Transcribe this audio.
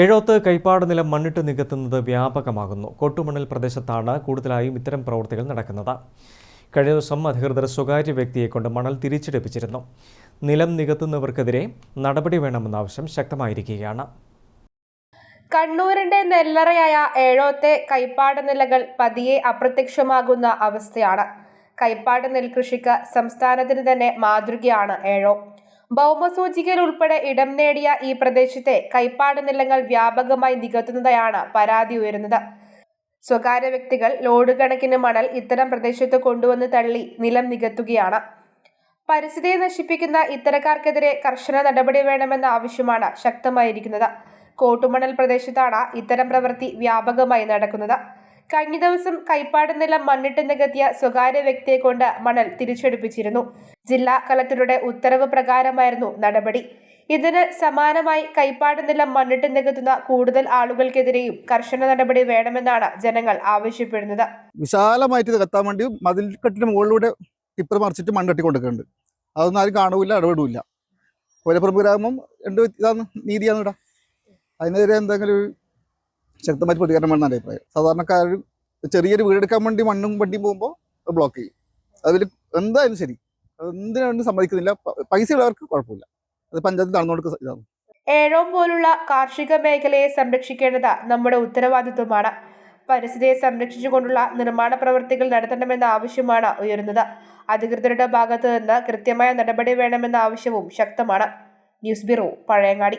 ഏഴോത്ത് കൈപ്പാട് നിലം മണ്ണിട്ട് നികത്തുന്നത് വ്യാപകമാകുന്നു. കോട്ടുമണൽ പ്രദേശത്താണ് കൂടുതലായും ഇത്തരം പ്രവൃത്തികൾ നടക്കുന്നത്. കഴിഞ്ഞ ദിവസം അധികൃതർ സ്വകാര്യ വ്യക്തിയെ കൊണ്ട് മണൽ തിരിച്ചെടുപ്പിച്ചിരുന്നു. നിലം നികത്തുന്നവർക്കെതിരെ നടപടി വേണമെന്ന ആവശ്യം ശക്തമായിരിക്കുകയാണ്. കണ്ണൂരിന്റെ നെല്ലറയായ ഏഴോത്തെ കൈപ്പാട് നിലകൾ പതിയെ അപ്രത്യക്ഷമാകുന്ന അവസ്ഥയാണ്. കൈപ്പാട് നെൽകൃഷിക്ക് സംസ്ഥാനത്തിന് തന്നെ മാതൃകയാണ് ഏഴോ ഭൗമസൂചികയിൽ ഉൾപ്പെടെ ഇടം നേടിയ ഈ പ്രദേശത്തെ കൈപ്പാട് നിലങ്ങൾ വ്യാപകമായി നികത്തുന്നതായാണ് പരാതി ഉയരുന്നത്. സ്വകാര്യ വ്യക്തികൾ ലോഡ് കണക്കിന് മണൽ ഇത്തരം പ്രദേശത്ത് കൊണ്ടുവന്ന് തള്ളി നിലം നികത്തുകയാണ്. പരിസ്ഥിതിയെ നശിപ്പിക്കുന്ന ഇത്തരക്കാർക്കെതിരെ കർശന നടപടി വേണമെന്ന ആവശ്യമാണ് ശക്തമായിരിക്കുന്നത്. കോട്ടുമണൽ പ്രദേശത്താണ് ഇത്തരം പ്രവൃത്തി വ്യാപകമായി നടക്കുന്നത്. കഴിഞ്ഞ ദിവസം കൈപ്പാട് നിലം മണ്ണിട്ട് നികത്തിയ സ്വകാര്യ വ്യക്തിയെ കൊണ്ട് മണൽ തിരിച്ചെടുപ്പിച്ചിരുന്നു. ജില്ലാ കലക്ടറുടെ ഉത്തരവ് പ്രകാരമായിരുന്നു നടപടി. ഇതിന് സമാനമായി കൈപ്പാട് നിലം മണ്ണിട്ട് നികത്തുന്ന കൂടുതൽ ആളുകൾക്കെതിരെയും കർശന നടപടി വേണമെന്നാണ് ജനങ്ങൾ ആവശ്യപ്പെടുന്നത്. വിശാലമായിട്ട് ഇത് കത്താൻ വേണ്ടി മതിൽക്കെട്ടിന് മുകളിലൂടെ ടിപ്പർ മറിച്ചിട്ട് മണ്ണെട്ടി കൊടുക്കുന്നുണ്ട് അതൊന്നും ആരും കാണൂല ഇടപെടില്ല കോലപ്പുറം ഗ്രാമം രണ്ട് ഇതാണ് നീതിയാണ് ഇവിടെ അതിനെതിരെ എന്തെങ്കിലും ഒരു ശക്തമായിട്ട് പ്രതികരണം വേണമെന്ന് അഭിപ്രായം. സാധാരണക്കാർ ചെറിയൊരു വീടെടുക്കാൻ വേണ്ടി മണ്ണും വണ്ടിയും പോകുമ്പോൾ ബ്ലോക്ക് ചെയ്യും. അതിൽ എന്തായാലും ശരി. എന്തിനാണ് സമ്മതിക്കുന്നില്ല. പൈസ ഉള്ളവർക്ക് കുഴപ്പമില്ല. അത് പഞ്ചായത്തിൽ നടന്നുകൊടുക്കുന്ന ഇതാണ്. ഏഴോം പോലുള്ള കാർഷിക മേഖലയെ സംരക്ഷിക്കേണ്ടത് നമ്മുടെ ഉത്തരവാദിത്വമാണ്. പരിസ്ഥിതിയെ സംരക്ഷിച്ചുകൊണ്ടുള്ള നിർമ്മാണ പ്രവൃത്തികൾ നടത്തണമെന്ന ആവശ്യമാണ് ഉയരുന്നത്. അധികൃതരുടെ ഭാഗത്തു നിന്ന് കൃത്യമായ നടപടി വേണമെന്ന ആവശ്യവും ശക്തമാണ്. News bureau Pazhayangadi.